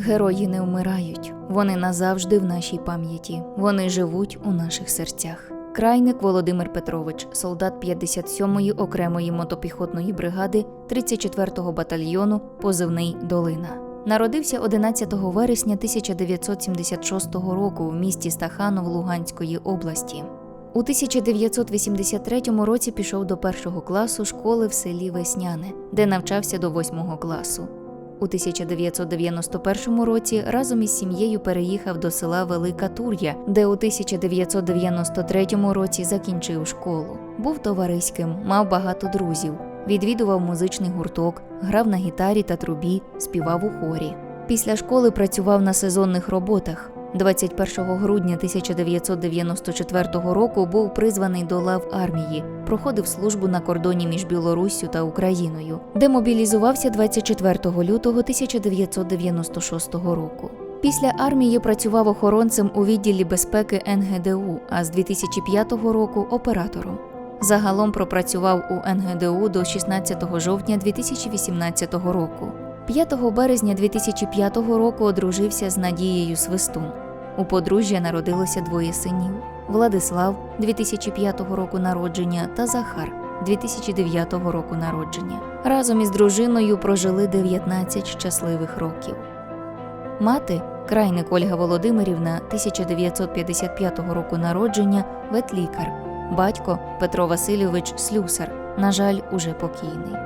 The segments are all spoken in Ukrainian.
Герої не вмирають, вони назавжди в нашій пам'яті, вони живуть у наших серцях. Крайник Володимир Петрович, солдат 57-ї окремої мотопіхотної бригади 34-го батальйону, позивний Долина. Народився 11 вересня 1976 року в місті Стаханов Луганської області. У 1983 році пішов до першого класу школи в селі Весняне, де навчався до восьмого класу. У 1991 році разом із сім'єю переїхав до села Велика Тур'я, де у 1993 році закінчив школу. Був товариським, мав багато друзів, відвідував музичний гурток, грав на гітарі та трубі, співав у хорі. Після школи працював на сезонних роботах. 21 грудня 1994 року був призваний до лав армії, проходив службу на кордоні між Білоруссю та Україною, де мобілізувався 24 лютого 1996 року. Після армії працював охоронцем у відділі безпеки НГДУ, а з 2005 року оператором. Загалом пропрацював у НГДУ до 16 жовтня 2018 року. 5 березня 2005 року одружився з Надією Свистун. У подружжя народилося двоє синів: Владислав 2005 року народження та Захар 2009 року народження. Разом із дружиною прожили 19 щасливих років. Мати, крайник Ольга Володимирівна 1955 року народження, ветлікар, батько Петро Васильович Слюсар, на жаль, уже покійний.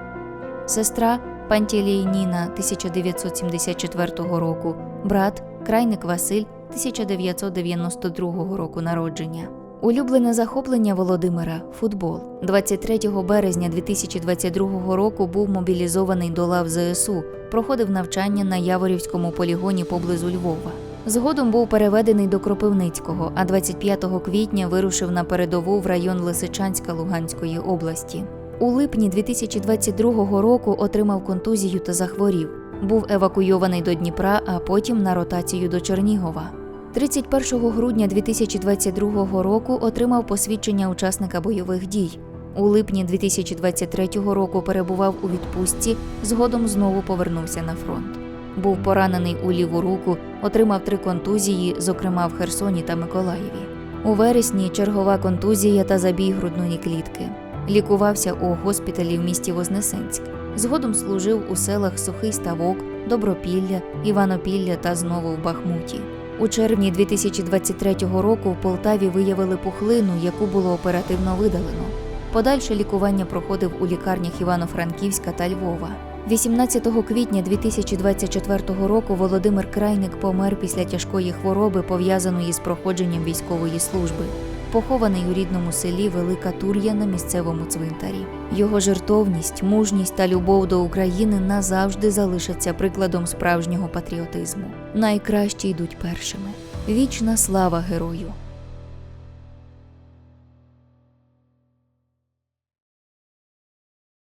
Сестра Пантелій Ніна 1974 року, брат Крайник Василь 1992 року народження. Улюблене захоплення Володимира футбол. 23 березня 2022 року був мобілізований до лав ЗСУ, проходив навчання на Яворівському полігоні поблизу Львова. Згодом був переведений до Кропивницького, а 25 квітня вирушив на передову в район Лисичанська Луганської області. У липні 2022 року отримав контузію та захворів. Був евакуйований до Дніпра, а потім на ротацію до Чернігова. 31 грудня 2022 року отримав посвідчення учасника бойових дій. У липні 2023 року перебував у відпустці, згодом знову повернувся на фронт. Був поранений у ліву руку, отримав три контузії, зокрема в Херсоні та Миколаєві. У вересні чергова контузія та забій грудної клітки. Лікувався у госпіталі в місті Вознесенськ. Згодом служив у селах Сухий Ставок, Добропілля, Іванопілля та знову в Бахмуті. У червні 2023 року в Полтаві виявили пухлину, яку було оперативно видалено. Подальше лікування проходив у лікарнях Івано-Франківська та Львова. 18 квітня 2024 року Володимир Крайник помер після тяжкої хвороби, пов'язаної з проходженням військової служби. Похований у рідному селі Велика Тур'я на місцевому цвинтарі. Його жертовність, мужність та любов до України назавжди залишаться прикладом справжнього патріотизму. Найкращі йдуть першими. Вічна слава герою!